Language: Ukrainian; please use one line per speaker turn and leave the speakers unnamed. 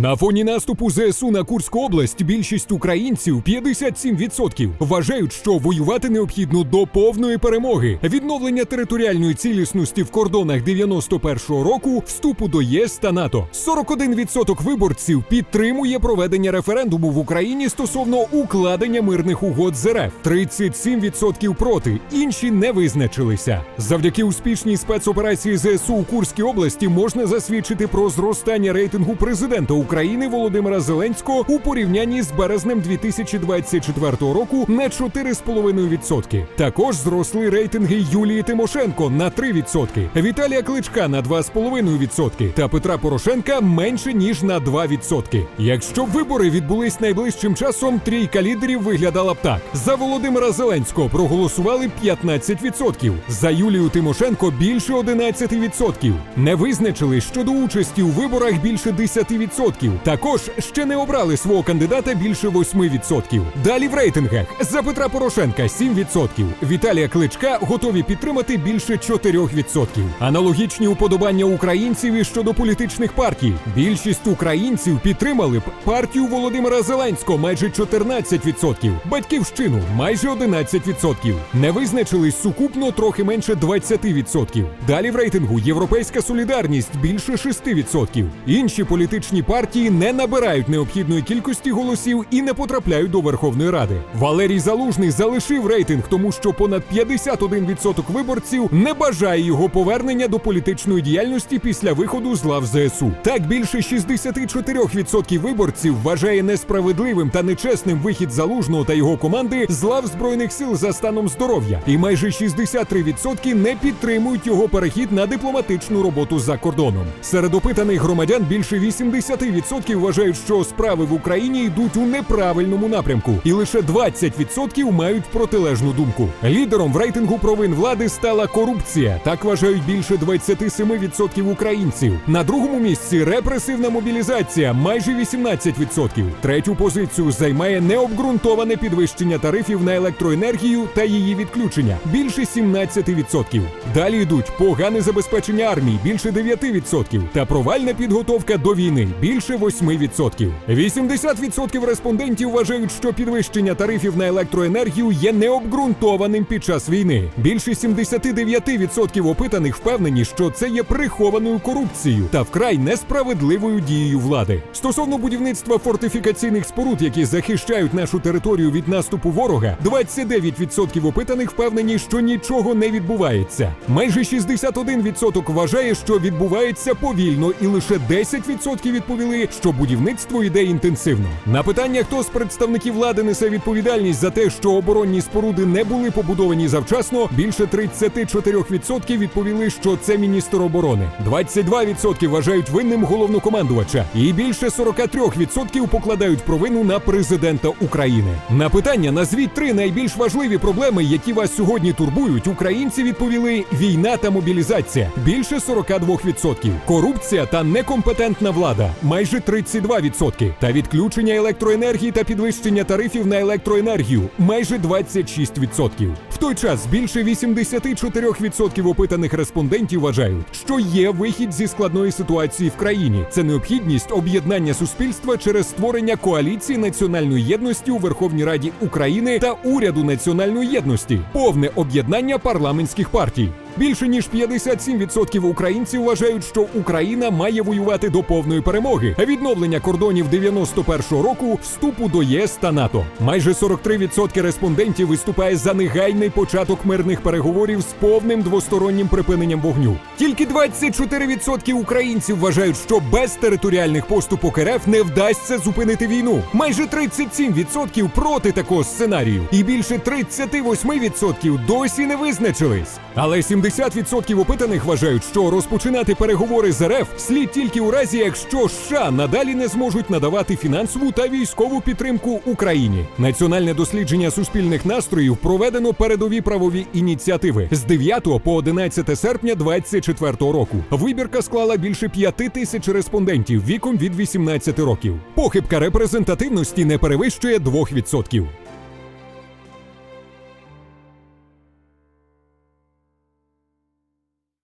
На фоні наступу ЗСУ на Курську область більшість українців 57% вважають, що воювати необхідно до повної перемоги, відновлення територіальної цілісності в кордонах 91-го року, вступу до ЄС та НАТО. 41% виборців підтримує проведення референдуму в Україні стосовно укладення мирних угод з РФ. 37% проти, інші не визначилися. Завдяки успішній спецоперації ЗСУ у Курській області можна засвідчити про зростання рейтингу президента України Володимира Зеленського у порівнянні з березнем 2024 року на 4,5%. Також зросли рейтинги Юлії Тимошенко на 3%, Віталія Кличка на 2,5% та Петра Порошенка менше ніж на 2%. Якщо б вибори відбулись найближчим часом, трійка лідерів виглядала б так: за Володимира Зеленського проголосували 15%, за Юлію Тимошенко більше 11%. Не визначили щодо участі у виборах більше 10%. Також ще не обрали свого кандидата більше 8%. Далі в рейтингах за Петра Порошенка 7%. Віталія Кличка готові підтримати більше 4%. Аналогічні уподобання українців і щодо політичних партій. Більшість українців підтримали б партію Володимира Зеленського майже 14%, батьківщину майже 11%. Не визначились сукупно трохи менше 20%. Далі в рейтингу Європейська солідарність більше 6%. Інші політичні партії не набирають необхідної кількості голосів і не потрапляють до Верховної Ради. Валерій Залужний залишив рейтинг, тому що понад 51% виборців не бажає його повернення до політичної діяльності після виходу з лав ЗСУ. Так більше 64% виборців вважає несправедливим та нечесним вихід залужного та його команди з лав збройних сил за станом здоров'я, і майже 63% не підтримують його перехід на дипломатичну роботу за кордоном. Серед опитаних громадян більше 80% вважають, що справи в Україні йдуть у неправильному напрямку, і лише 20% мають протилежну думку. Лідером в рейтингу провин влади стала корупція. Так вважають більше 27% українців. На другому місці репресивна мобілізація майже 18%. Третю позицію займає необґрунтоване підвищення тарифів на електроенергію та її відключення більше 17%. Далі йдуть погане забезпечення армії більше 9% та провальна підготовка до війни більше 8%. 80% респондентів вважають, що підвищення тарифів на електроенергію є необґрунтованим під час війни. Більше 79% опитаних впевнені, що це є прихованою корупцією та вкрай несправедливою дією влади. Стосовно будівництва фортифікаційних споруд, які захищають нашу територію від наступу ворога, 29% опитаних впевнені, що нічого не відбувається. Майже 61% вважає, що відбувається повільно, і лише 10% відповіли, що будівництво йде інтенсивно. На питання, хто з представників влади несе відповідальність за те, що оборонні споруди не були побудовані завчасно, більше 34% відповіли, що це міністр оборони. 22% вважають винним головнокомандувача, і більше 43% покладають провину на президента України. На питання назвіть три найбільш важливі проблеми, які вас сьогодні турбують. Українці відповіли: війна та мобілізація більше 42%, корупція та некомпетентна влада майже 32%, та відключення електроенергії та підвищення тарифів на електроенергію майже 26%. В той час більше 84% опитаних респондентів вважають, що є вихід зі складної ситуації в країні. Це необхідність об'єднання суспільства через створення коаліції національної єдності у Верховній Раді України та уряду національної єдності, повне об'єднання парламентських партій. Більше ніж 57% українців вважають, що Україна має воювати до повної перемоги, відновлення кордонів 91-го року, вступу до ЄС та НАТО. Майже 43% респондентів виступає за негайний початок мирних переговорів з повним двостороннім припиненням вогню. Тільки 24% українців вважають, що без територіальних поступок РФ не вдасться зупинити війну. Майже 37% проти такого сценарію, і більше 38% досі не визначились. Але 70% опитаних вважають, що розпочинати переговори з РФ слід тільки у разі, якщо США надалі не зможуть надавати фінансову та військову підтримку Україні. Національне дослідження суспільних настроїв проведено передові правові ініціативи з 9 по 11 серпня 2024 року. Вибірка склала більше 5 тисяч респондентів віком від 18 років. Похибка репрезентативності не перевищує 2%.